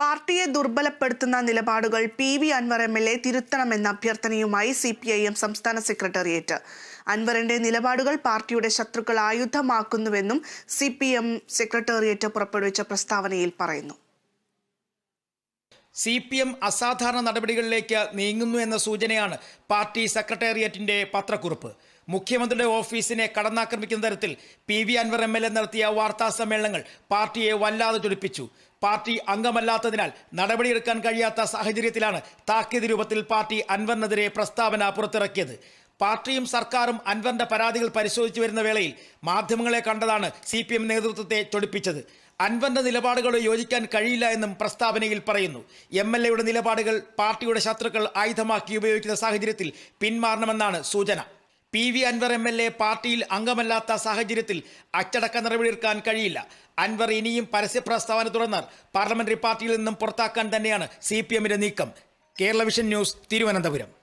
പാർട്ടിയെ ദുർബലപ്പെടുത്തുന്ന നിലപാടുകൾ P V Anvar M L A തിരുത്തണമെന്ന അഭ്യർത്ഥനയുമായി സി പി ഐ എം സംസ്ഥാന സെക്രട്ടേറിയറ്റ്. അൻവറിന്റെ നിലപാടുകൾ പാർട്ടിയുടെ ശത്രുക്കൾ ആയുധമാക്കുന്നുവെന്നും സി പി എം സെക്രട്ടേറിയറ്റ് പുറപ്പെടുവിച്ച പ്രസ്താവനയിൽ പറയുന്നു. സി പി എം അസാധാരണ നടപടികളിലേക്ക് നീങ്ങുന്നു എന്ന സൂചനയാണ് പാർട്ടി സെക്രട്ടേറിയറ്റിന്റെ പത്രക്കുറിപ്പ്. മുഖ്യമന്ത്രിയുടെ ഓഫീസിനെ കടന്നാക്രമിക്കുന്ന തരത്തിൽ P V Anvar M L A നടത്തിയ വാർത്താ സമ്മേളനങ്ങൾ പാർട്ടിയെ വല്ലാതെ ചൊടിപ്പിച്ചു. പാർട്ടി അംഗമല്ലാത്തതിനാൽ നടപടിയെടുക്കാൻ കഴിയാത്ത സാഹചര്യത്തിലാണ് താക്കീത് രൂപത്തിൽ പാർട്ടി അൻവറിനെതിരെ പ്രസ്താവന പുറത്തിറക്കിയത്. പാർട്ടിയും സർക്കാരും അൻവറിന്റെ പരാതികൾ പരിശോധിച്ചു വരുന്ന വേളയിൽ മാധ്യമങ്ങളെ കണ്ടതാണ് സി പി എം നേതൃത്വത്തെ ചൊടിപ്പിച്ചത്. അൻവറിന്റെ നിലപാടുകളോട് യോജിക്കാൻ കഴിയില്ല എന്നും പ്രസ്താവനയിൽ പറയുന്നു. എം എൽ എയുടെ നിലപാടുകൾ പാർട്ടിയുടെ ശത്രുക്കൾ ആയുധമാക്കി ഉപയോഗിക്കുന്ന സാഹചര്യത്തിൽ പിന്മാറണമെന്നാണ് സൂചന. P V Anvar M L A പാർട്ടിയിൽ അംഗമല്ലാത്ത സാഹചര്യത്തിൽ അച്ചടക്ക നടപടിയെടുക്കാൻ കഴിയില്ല. അൻവർ ഇനിയും പരസ്യ പ്രസ്താവന തുടർന്നാൽ പാർലമെന്ററി പാർട്ടിയിൽ നിന്നും പുറത്താക്കാൻ തന്നെയാണ് സി നീക്കം. Kerala vision news Thiruvananthapuram.